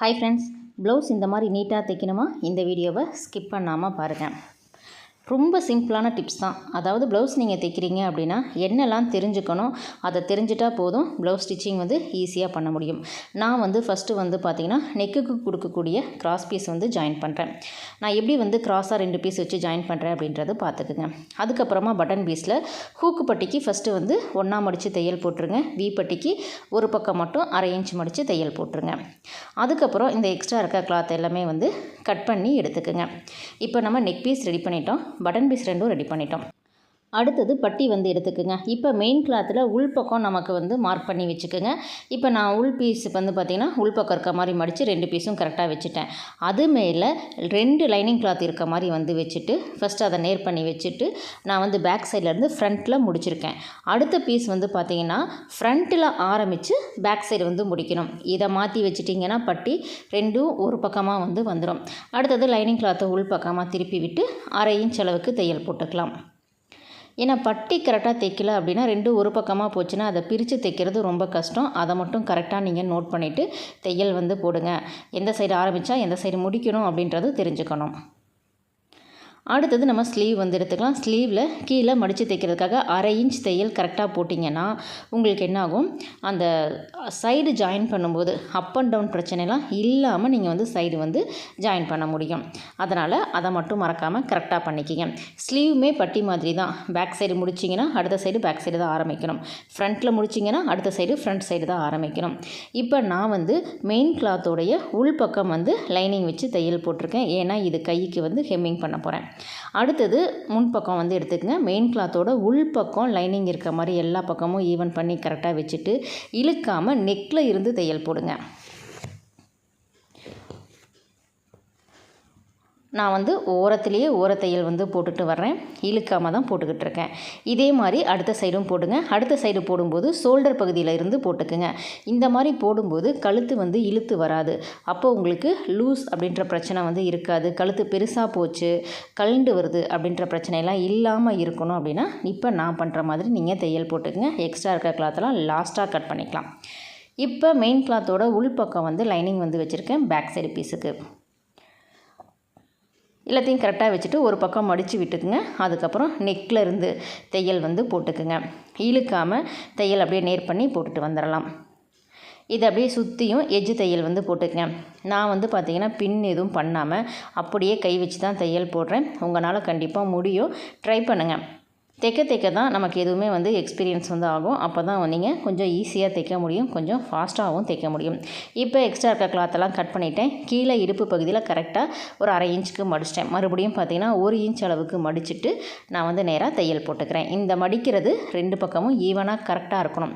Hi friends blouse இந்த மாதிரி நீட்டாக தைக்கணுமா? இந்த வீடியோவை ஸ்கிப் பண்ணாமல் பாருங்கள் ரொம்ப சிம்பிளான டிப்ஸ் தான். அதாவது ப்ளவுஸ் நீங்கள் தைக்கிறீங்க அப்படின்னா என்னெல்லாம் தெரிஞ்சுக்கணும் அதை தெரிஞ்சிட்டா போதும் ப்ளவுஸ் ஸ்டிச்சிங் வந்து ஈஸியாக பண்ண முடியும். நான் வந்து ஃபஸ்ட்டு வந்து பார்த்திங்கன்னா நெக்குக்கு கொடுக்கக்கூடிய கிராஸ் பீஸ் வந்து ஜாயின் பண்ணுறேன் நான் எப்படி வந்து கிராஸாக ரெண்டு பீஸ் வச்சு ஜாயின் பண்ணுறேன் அப்படின்றத பார்த்துக்குங்க அதுக்கப்புறமா பட்டன் பீஸில் ஹூக்கு பட்டிக்கு ஃபஸ்ட்டு வந்து ஒன்றா மடித்து தையல் போட்டுருங்க. வி பட்டிக்கு ஒரு பக்கம் மட்டும் அரை இன்ச் மடித்து தையல் போட்டுருங்க. அதுக்கப்புறம் இந்த எக்ஸ்ட்ரா இருக்க கிளாத் எல்லாமே வந்து கட் பண்ணி எடுத்துக்கோங்க. இப்போ நம்ம நெக் பீஸ் ரெடி பண்ணிட்டோம். பட்டன் பீஸ் ரெண்டும் ரெடி பண்ணிட்டோம். அடுத்தது பட்டி வந்து எடுத்துக்கோங்க. இப்போ மெயின் கிளாத்தில் உள்பக்கம் நமக்கு வந்து மார்க் பண்ணி வச்சுக்கோங்க. இப்போ நான் உள் பீஸ் வந்து பார்த்திங்கன்னா உள்பக்கம் இருக்க மாதிரி மடித்து ரெண்டு பீஸும் கரெக்டாக வச்சுட்டேன். அது மேலே ரெண்டு லைனிங் கிளாத் இருக்க மாதிரி வந்து வச்சுட்டு ஃபஸ்ட்டு அதை நேர் பண்ணி வச்சுட்டு நான் வந்து பேக் சைட்லேருந்து ஃப்ரண்ட்டில் முடிச்சிருக்கேன். அடுத்த பீஸ் வந்து பார்த்திங்கன்னா ஃப்ரண்ட்டில் ஆரம்பித்து பேக் சைடு வந்து முடிக்கணும். இதை மாற்றி வச்சுட்டிங்கன்னா பட்டி ரெண்டும் ஒரு பக்கமாக வந்து வந்துடும் அடுத்தது லைனிங் கிளாத்தை உள் பக்கமாக திருப்பி விட்டு அரை இன்ச் அளவுக்கு தையல் போட்டுக்கலாம். ஏன்னா பட்டி கரெக்டாக தைக்கல அப்படின்னா ரெண்டு ஒரு பக்கமாக போச்சுன்னா அதை பிரித்து தைக்கிறது ரொம்ப கஷ்டம். அதை மட்டும் கரெக்டாக நீங்கள் நோட் பண்ணிவிட்டு தையல் வந்து போடுங்க. எந்த சைடு ஆரம்பித்தா எந்த சைடு முடிக்கணும் அப்படின்றது தெரிஞ்சுக்கணும். அடுத்தது நம்ம ஸ்லீவ் வந்து எடுத்துக்கலாம். ஸ்லீவில் கீழே மடித்து தைக்கிறதுக்காக அரை இன்ச் தையல் கரெக்டாக போட்டிங்கன்னா உங்களுக்கு என்னாகும்? அந்த சைடு ஜாயின் பண்ணும்போது அப் அண்ட் டவுன் பிரச்சனைலாம் இல்லாமல் நீங்கள் வந்து சைடு வந்து ஜாயின் பண்ண முடியும். அதனால் அதை மட்டும் மறக்காமல் கரெக்டாக பண்ணிக்கிங்க. ஸ்லீவுமே பட்டி மாதிரி தான். பேக் சைடு முடிச்சிங்கன்னா அடுத்த சைடு பேக் சைடு தான் ஆரம்பிக்கணும். ஃப்ரண்ட்டில் முடிச்சிங்கன்னா அடுத்த சைடு ஃப்ரண்ட் சைடு தான் ஆரம்பிக்கணும். இப்போ நான் வந்து மெயின் கிளாத்தோடைய உள் பக்கம் வந்து லைனிங் வச்சு தையல் போட்டிருக்கேன். ஏன்னா இது கைக்கு வந்து ஹெம்மிங் பண்ண போகிறேன் அடுத்தது முன்பக்கம் வந்து எடுத்துக்கங்க. மெயின் கிளாத்தோட உள்பக்கம் லைனிங் இருக்க மாதிரி எல்லா பக்கமும் ஈவன் பண்ணி கரெக்டாக வச்சுட்டு இழுக்காமல் நெக்கில் இருந்து தையல் போடுங்க. நான் வந்து ஓரத்துலேயே ஓரத்தையல் வந்து போட்டுட்டு வர்றேன். இழுக்காமல் தான் போட்டுக்கிட்டு இருக்கேன். இதே மாதிரி அடுத்த சைடும் போடுங்க. அடுத்த சைடு போடும்போது ஷோல்டர் பகுதியில் இருந்து போட்டுக்குங்க. இந்த மாதிரி போடும்போது கழுத்து வந்து இழுத்து வராது. அப்போ உங்களுக்கு லூஸ் அப்படின்ற பிரச்சனை வந்து இருக்காது. கழுத்து பெருசாக போச்சு கழுண்டு வருது அப்படின்ற பிரச்சனையெல்லாம் இல்லாமல் இருக்கணும் அப்படின்னா இப்போ நான் பண்ணுற மாதிரி நீங்கள் தையல் போட்டுக்குங்க. எக்ஸ்ட்ரா இருக்கிற கிளாத்தெல்லாம் லாஸ்ட்டாக கட் பண்ணிக்கலாம். இப்போ மெயின் கிளாத்தோட உள்பக்கம் வந்து லைனிங் வந்து வச்சுருக்கேன். பேக் சைடு பீஸுக்கு எல்லாத்தையும் கரெக்டாக வச்சுட்டு ஒரு பக்கம் மடித்து விட்டுக்குங்க. அதுக்கப்புறம் நெக்கில் இருந்து தையல் வந்து போட்டுக்குங்க. இழுக்காமல் தையல் அப்படியே நேர் பண்ணி போட்டுட்டு வந்துடலாம். இதை அப்படியே சுற்றியும் எஜ்ஜு தையல் வந்து போட்டுக்கங்க. நான் வந்து பார்த்திங்கன்னா பின் எதுவும் பண்ணாமல் அப்படியே கை வச்சு தான் தையல் போடுறேன். உங்களால் கண்டிப்பாக முடியும். ட்ரை பண்ணுங்கள் தைக்க தைக்க தான் நமக்கு எதுவுமே வந்து எக்ஸ்பீரியன்ஸ் வந்து ஆகும். அப்போ தான் நீங்கள் கொஞ்சம் ஈஸியாக தைக்க முடியும். கொஞ்சம் ஃபாஸ்ட்டாகவும் தைக்க முடியும். இப்போ எக்ஸ்ட்ரா இருக்க கிளாத்தெல்லாம் கட் பண்ணிவிட்டேன் கீழே இடுப்பு பகுதியில் கரெக்டாக ஒரு அரை இன்ச்சுக்கு மடிச்சிட்டேன். மறுபடியும் பார்த்திங்கன்னா ஒரு இன்ச் அளவுக்கு மடிச்சுட்டு நான் வந்து நேராக தையல் போட்டுக்கிறேன். இந்த மடிக்கிறது ரெண்டு பக்கமும் ஈவனாக கரெக்டாக இருக்கணும்.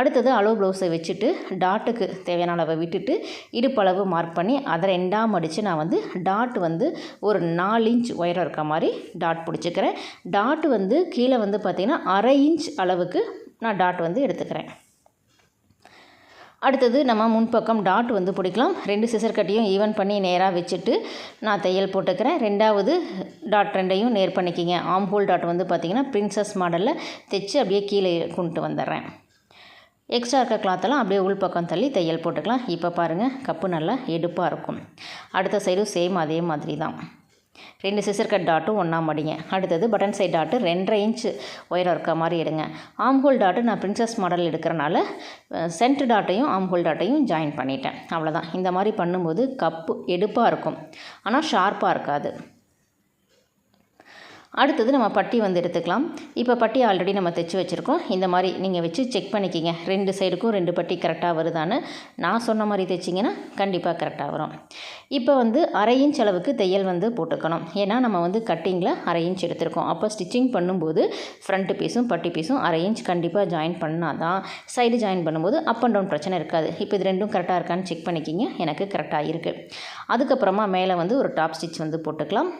அடுத்தது அளவு ப்ளவுஸை வச்சுட்டு டாட்டுக்கு தேவையான அளவை விட்டுட்டு இடுப்பளவு மார்க் பண்ணி அதை ரெண்டாக மடித்து நான் வந்து டாட் வந்து ஒரு நாலு இன்ச் உயரம் இருக்க மாதிரி டாட் பிடிச்சிக்கிறேன். டாட் வந்து கீழே கீழே வந்து பார்த்திங்கன்னா அரை இன்ச் அளவுக்கு நான் டாட் வந்து எடுத்துக்கிறேன். அடுத்தது நம்ம முன்பக்கம் டாட் வந்து பிடிக்கலாம். ரெண்டு சிசர் கட்டியும் ஈவன் பண்ணி நேராக வச்சுட்டு நான் தையல் போட்டுக்கிறேன். ரெண்டாவது டாட் ரெண்டையும் நேர் பண்ணிக்கிங்க. ஆம் ஹோல் டாட் வந்து பார்த்திங்கன்னா பிரின்சஸ் மாடலில் தைச்சு அப்படியே கீழே கொண்டு வந்துடுறேன். எக்ஸ்ட்ரா இருக்க கிளாத்தெல்லாம் அப்படியே உள் பக்கம் தள்ளி தையல் போட்டுக்கலாம். இப்போ பாருங்கள் கப்பு நல்லா எடுப்பாக இருக்கும். அடுத்த சைடும் சேம் அதே மாதிரி தான். ரெண்டு சிசர் கட் டாட்டும் ஒன்றா மடிங்க அடுத்தது பட்டன் சைட் டாட்டு ரெண்டரை இன்ச் உயரம் இருக்க மாதிரி எடுங்க. ஆம்ஹோல் டாட்டு நான் பிரின்சஸ் மாடல் எடுக்கிறனால சென்ட் டாட்டையும் ஆம்ஹோல் டாட்டையும் ஜாயின் பண்ணிட்டேன். அவ்வளோதான் இந்த மாதிரி பண்ணும்போது கப்பு எடுப்பாக இருக்கும். ஆனால் ஷார்ப்பாக இருக்காது. அடுத்தது நம்ம பட்டி வந்து எடுத்துக்கலாம். இப்போ பட்டி ஆல்ரெடி நம்ம தைச்சி வச்சுருக்கோம். இந்த மாதிரி நீங்கள் வச்சு செக் பண்ணிக்கிங்க. ரெண்டு சைடுக்கும் ரெண்டு பட்டி கரெக்டாக வருதான்னு நான் சொன்ன மாதிரி தைச்சிங்கன்னா கண்டிப்பாக கரெக்டாக வரும். இப்போ வந்து அரை இன்ச் அளவுக்கு தையல் வந்து போட்டுக்கணும். ஏன்னா நம்ம வந்து கட்டிங்கில் அரை இன்ச் எடுத்திருக்கோம். அப்போ ஸ்டிச்சிங் பண்ணும்போது ஃப்ரண்ட்டு பீஸும் பட்டி பீஸும் அரை இன்ச் கண்டிப்பாக ஜாயின் பண்ணால் தான் சைடு ஜாயின் பண்ணும்போது அப் அண்ட் டவுன் பிரச்சனை இருக்காது. இப்போ இது ரெண்டும் கரெக்டாக இருக்கான்னு செக் பண்ணிக்கிங்க. எனக்கு கரெக்டாக இருக்குது அதுக்கப்புறமா மேலே வந்து ஒரு டாப் ஸ்டிச் வந்து போட்டுக்கலாம்.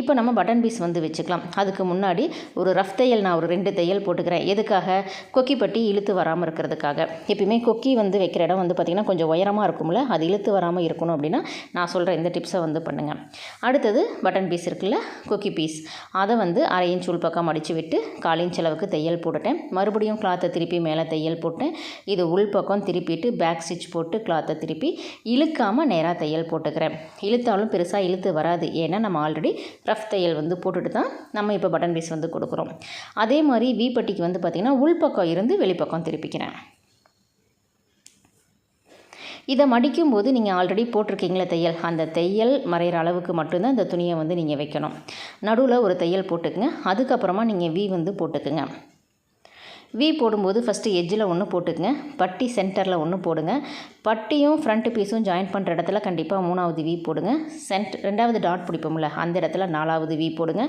இப்போ நம்ம பட்டன் பீஸ் வந்து வச்சுக்கலாம். அதுக்கு முன்னாடி ஒரு ரஃப் தையல் நான் ஒரு ரெண்டு தையல் போட்டுக்கிறேன். எதுக்காக? கொக்கி பட்டி இழுத்து வராமல் இருக்கிறதுக்காக. எப்பயுமே கொக்கி வந்து வைக்கிற இடம் வந்து பார்த்திங்கன்னா கொஞ்சம் உயரமாக இருக்கும்ல அது இழுத்து வராமல் இருக்கணும் அப்படின்னா நான் சொல்கிற இந்த டிப்ஸை வந்து பண்ணுங்கள் அடுத்தது பட்டன் பீஸ் இருக்குல்ல கொக்கி பீஸ் அதை வந்து அரை இன்ச் உள் பக்கம் அடித்து விட்டு கால் இன்ச் அளவுக்கு தையல் போட்டுட்டேன். மறுபடியும் கிளாத்தை திருப்பி மேலே தையல் போட்டேன். இது உள் பக்கம் திருப்பிட்டு பேக் ஸ்டிச் போட்டு கிளாத்தை திருப்பி இழுக்காமல் நேராக தையல் போட்டுக்கிறேன். இழுத்தாலும் பெருசாக இழுத்து வராது. ஏன்னா நம்ம ஆல்ரெடி ரஃப் தையல் வந்து போட்டுட்டு தான் நம்ம இப்போ பட்டன் பீஸ் வந்து கொடுக்குறோம். அதே மாதிரி வி பட்டிக்கு வந்து பார்த்திங்கன்னா உள்பக்கம் இருந்து வெளிப்பக்கம் திருப்பிக்கிறேன். இதை மடிக்கும்போது நீங்கள் ஆல்ரெடி போட்டிருக்கீங்களே தையல். அந்த தையல் மறைகிற அளவுக்கு மட்டும்தான் இந்த துணியை வந்து நீங்கள் வைக்கணும். நடுவில் ஒரு தையல் போட்டுக்குங்க. அதுக்கப்புறமா நீங்கள் வி வந்து போட்டுக்குங்க. வி போடும்போது ஃபஸ்ட்டு எஜ்ஜில் ஒன்று போட்டுக்குங்க. பட்டி சென்டரில் ஒன்று போடுங்க. பட்டியும் ஃப்ரண்ட் பீஸும் ஜாயின் பண்ணுற இடத்துல கண்டிப்பாக மூணாவது வி போடுங்க. சென்ட் ரெண்டாவது டாட் பிடிப்போம்ல அந்த இடத்துல நாலாவது வி போடுங்க.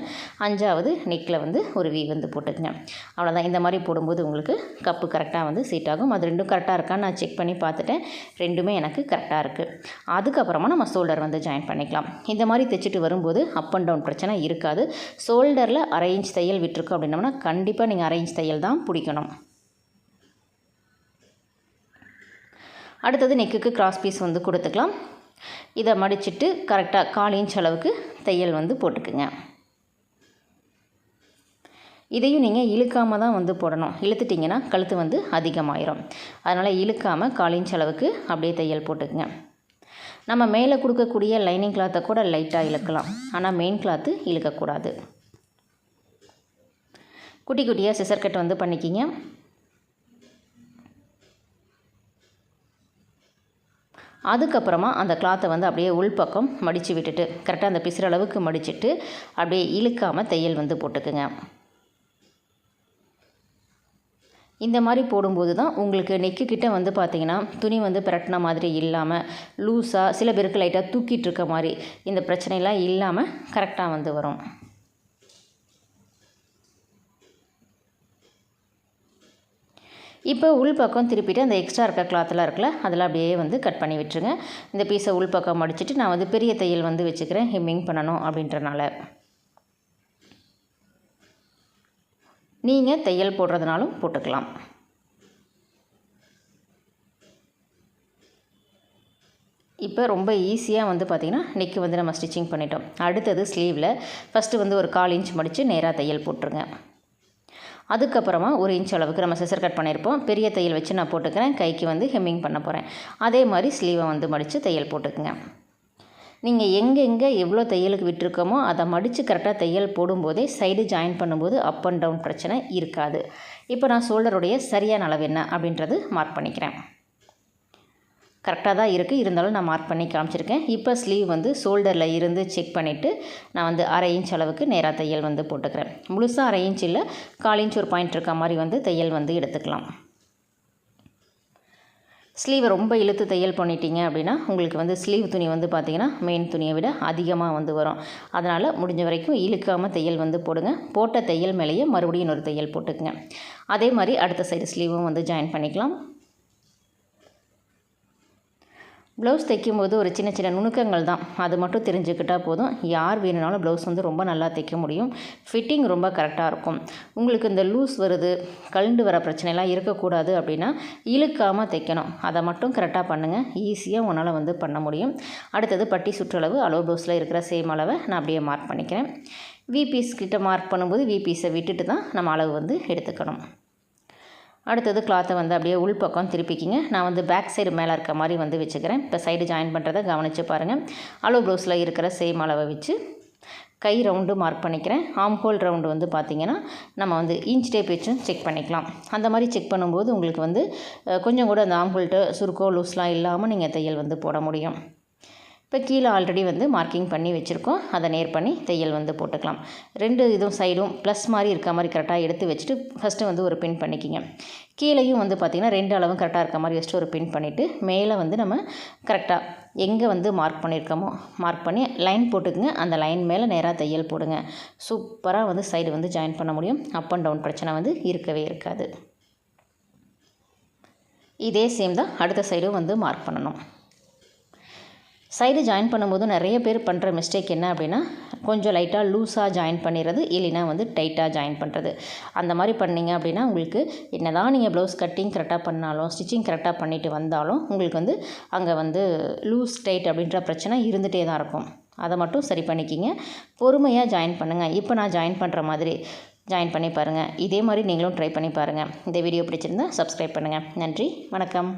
அஞ்சாவது நெக்கில் வந்து ஒரு வி வந்து போட்டுக்குங்க. அவ்வளோதான் இந்த மாதிரி போடும்போது உங்களுக்கு கப்பு கரெக்டாக வந்து சீட் ஆகும். அது ரெண்டும் கரெக்டாக இருக்கான்னு நான் செக் பண்ணி பார்த்துட்டேன். ரெண்டுமே எனக்கு கரெக்டாக இருக்குது அதுக்கப்புறமா நம்ம ஷோல்டர் வந்து ஜாயின் பண்ணிக்கலாம். இந்த மாதிரி தைச்சிட்டு வரும்போது அப் அண்ட் டவுன் பிரச்சனை இருக்காது. ஷோல்டரில் அரை இன்ச் தையல் விட்டுருக்கோம் அப்படின்னோம்னா கண்டிப்பாக நீங்கள் அரை இன்ச் தையல் தான் பிடிக்கணும். அடுத்தது நெக்குக்கு கிராஸ் பீஸ் வந்து கொடுத்துக்கலாம். இதை மடிச்சிட்டு கரெக்டாக கால் இன்ச் அளவுக்கு தையல் வந்து போட்டுக்குங்க. இதையும் நீங்கள் இழுக்காமல் தான் வந்து போடணும். இழுத்துட்டிங்கன்னா கழுத்து வந்து அதிகமாயிரும். அதனால் இழுக்காமல் கால் இன்ச் அளவுக்கு அப்படியே தையல் போட்டுக்குங்க. நம்ம மேலே கொடுக்கக்கூடிய லைனிங் கிளாத்தை கூட லைட்டாக இழுக்கலாம். ஆனால் மெயின் கிளாத்து இழுக்கக்கூடாது. குட்டி குட்டியாக சிசர் கட் வந்து பண்ணிக்கிங்க. அதுக்கப்புறமா அந்த கிளாத்தை வந்து அப்படியே உள்பக்கம் மடித்து விட்டுட்டு கரெக்டாக அந்த பிசுற அளவுக்கு மடிச்சுட்டு அப்படியே இழுக்காமல் தையல் வந்து போட்டுக்குங்க. இந்த மாதிரி போடும்போது தான் உங்களுக்கு நெக்கு கிட்ட வந்து பார்த்திங்கன்னா துணி வந்து பிரட்டின மாதிரி இல்லாமல் லூஸாக சில பேருக்கு லைட்டாக தூக்கிட்டு இருக்க மாதிரி இந்த பிரச்சனையெல்லாம் இல்லாமல் கரெக்டாக வந்து வரும். இப்போ உள் பக்கம் திருப்பிட்டு அந்த எக்ஸ்ட்ரா இருக்க கிளாத்லாம் இருக்குல்ல அதெல்லாம் அப்படியே வந்து கட் பண்ணி விட்டுருங்க. இந்த பீஸை உள் பக்கம் மடிச்சிட்டு நான் வந்து பெரிய தையல் வந்து வச்சுக்கிறேன். ஹெம்மிங் பண்ணணும் அப்படின்றனால. நீங்கள் தையல் போடுறதுனாலும் போட்டுக்கலாம். இப்போ ரொம்ப ஈஸியாக வந்து பார்த்திங்கன்னா நெக்கு வந்து நம்ம ஸ்டிச்சிங் பண்ணிட்டோம். அடுத்தது ஸ்லீவில் ஃபஸ்ட்டு வந்து ஒரு கால் இன்ச் மடித்து நேராக தையல் போட்டுருங்க. அதுக்கப்புறமா ஒரு இன்ச் அளவுக்கு நம்ம சிசர் கட் பண்ணியிருப்போம். பெரிய தையல் வச்சு நான் போட்டுக்கிறேன். கைக்கு வந்து ஹெம்மிங் பண்ண போகிறேன் அதே மாதிரி ஸ்லீவை வந்து மடித்து தையல் போட்டுக்குங்க. நீங்கள் எங்கெங்கே எவ்வளோ தையலுக்கு விட்டுருக்கோமோ அதை மடித்து கரெக்டாக தையல் போடும்போதே சைடு ஜாயின் பண்ணும்போது அப் அண்ட் டவுன் பிரச்சனை இருக்காது. இப்போ நான் ஷோல்டருடைய சரியான அளவு என்ன அப்படின்றது மார்க் பண்ணிக்கிறேன். கரெக்டாக தான் இருக்குது. இருந்தாலும் நான் மார்க் பண்ணி காமிச்சிருக்கேன். இப்போ ஸ்லீவ் வந்து ஷோல்டரில் இருந்து செக் பண்ணிவிட்டு நான் வந்து அரை இன்ச் அளவுக்கு நேராக தையல் வந்து போட்டுக்கிறேன். முழுசாக அரை இன்ச் இல்லை கால் இன்ச் ஒரு பாயிண்ட் இருக்க மாதிரி வந்து தையல் வந்து எடுத்துக்கலாம். ஸ்லீவை ரொம்ப இழுத்து தையல் பண்ணிட்டீங்க அப்படின்னா உங்களுக்கு வந்து ஸ்லீவ் துணி வந்து பார்த்திங்கன்னா மெயின் துணியை விட அதிகமாக வந்து வரும். அதனால் முடிஞ்ச வரைக்கும் இழுக்காமல் தையல் வந்து போடுங்க. போட்ட தையல் மேலேயே மறுபடியும் இன்னொரு தையல் போட்டுக்குங்க. அதே மாதிரி அடுத்த சைடு ஸ்லீவும் வந்து ஜாயின் பண்ணிக்கலாம். ப்ளவுஸ் தைக்கும்போது ஒரு சின்ன சின்ன நுணுக்கங்கள் தான். அது மட்டும் தெரிஞ்சுக்கிட்டால் போதும். யார் வேணுனாலும் ப்ளவுஸ் வந்து ரொம்ப நல்லா தைக்க முடியும். ஃபிட்டிங் ரொம்ப கரெக்டாக இருக்கும். உங்களுக்கு இந்த லூஸ் வருது கழுண்டு வர பிரச்சனைலாம் இருக்கக்கூடாது அப்படின்னா இழுக்காமல் தைக்கணும். அதை மட்டும் கரெக்டாக பண்ணுங்கள் ஈஸியாக உன்னால் வந்து பண்ண முடியும். அடுத்தது பட்டி சுற்றளவு அளவு ப்ளவுஸில் இருக்கிற சேம் அளவை நான் அப்படியே மார்க் பண்ணிக்கிறேன். விபிஸ் கிட்ட மார்க் பண்ணும்போது விபிஸை விட்டுட்டு தான் நம்ம அளவு வந்து எடுத்துக்கணும். அடுத்தது கிளாத்தை வந்து அப்படியே உள்பக்கம் திருப்பிக்கிங்க. நான் வந்து பேக் சைடு மேலே இருக்க மாதிரி வந்து வச்சுக்கிறேன். இப்போ சைடு ஜாயின் பண்ணுறதை கவனித்து பாருங்கள் அளவு ப்ளவுஸில் இருக்கிற சேம் அளவை வச்சு கை ரவுண்டு மார்க் பண்ணிக்கிறேன். ஆம் ஹோல் ரவுண்டு வந்து பார்த்திங்கன்னா நம்ம வந்து இன்ச் டேப் வச்சும் செக் பண்ணிக்கலாம். அந்த மாதிரி செக் பண்ணும்போது உங்களுக்கு வந்து கொஞ்சம் கூட அந்த ஆம் ஹோல்ட்டு சுருக்கோ லூஸ்லாம் இல்லாமல் நீங்கள் தையல் வந்து போட முடியும். இப்போ கீழே ஆல்ரெடி வந்து மார்க்கிங் பண்ணி வச்சுருக்கோம். அதை நேர் பண்ணி தையல் வந்து போட்டுக்கலாம். ரெண்டு இதுவும் சைடும் ப்ளஸ் மாதிரி இருக்க மாதிரி கரெக்டாக எடுத்து வச்சுட்டு ஃபஸ்ட்டு வந்து ஒரு பின் பண்ணிக்கிங்க. கீழேயும் வந்து பார்த்திங்கன்னா ரெண்டு அளவும் கரெக்டாக இருக்க மாதிரி வச்சுட்டு ஒரு பின் பண்ணிவிட்டு மேலே வந்து நம்ம கரெக்டாக எங்கே வந்து மார்க் பண்ணியிருக்கோமோ மார்க் பண்ணி லைன் போட்டுக்குங்க. அந்த லைன் மேலே நேராக தையல் போடுங்க. சூப்பராக வந்து சைடு வந்து ஜாயின் பண்ண முடியும். அப் அண்ட் டவுன் பிரச்சனை வந்து இருக்கவே இருக்காது. இதே சேம் தான். அடுத்த சைடும் வந்து மார்க் பண்ணணும். சைடு ஜாயின் பண்ணும்போது நிறைய பேர் பண்ணுற மிஸ்டேக் என்ன அப்படின்னா கொஞ்சம் லைட்டாக லூஸாக ஜாயின் பண்ணிடுறது இல்லைன்னா வந்து டைட்டாக ஜாயின் பண்ணுறது அந்த மாதிரி பண்ணீங்க அப்படின்னா உங்களுக்கு என்ன தான் நீங்கள் ப்ளவுஸ் கட்டிங் கரெக்டாக பண்ணாலும் ஸ்டிச்சிங் கரெக்டாக பண்ணிட்டு வந்தாலும் உங்களுக்கு வந்து அங்கே வந்து லூஸ் டைட் அப்படின்ற பிரச்சனை இருந்துகிட்டே தான் இருக்கும். அதை மட்டும் சரி பண்ணிக்கிங்க. பொறுமையாக ஜாயின் பண்ணுங்கள் இப்போ நான் ஜாயின் பண்ணுற மாதிரி ஜாயின் பண்ணி பாருங்கள் இதே மாதிரி நீங்களும் ட்ரை பண்ணி பாருங்கள் இந்த வீடியோ பிடிச்சிருந்தா சப்ஸ்கிரைப் பண்ணுங்கள் நன்றி. வணக்கம்.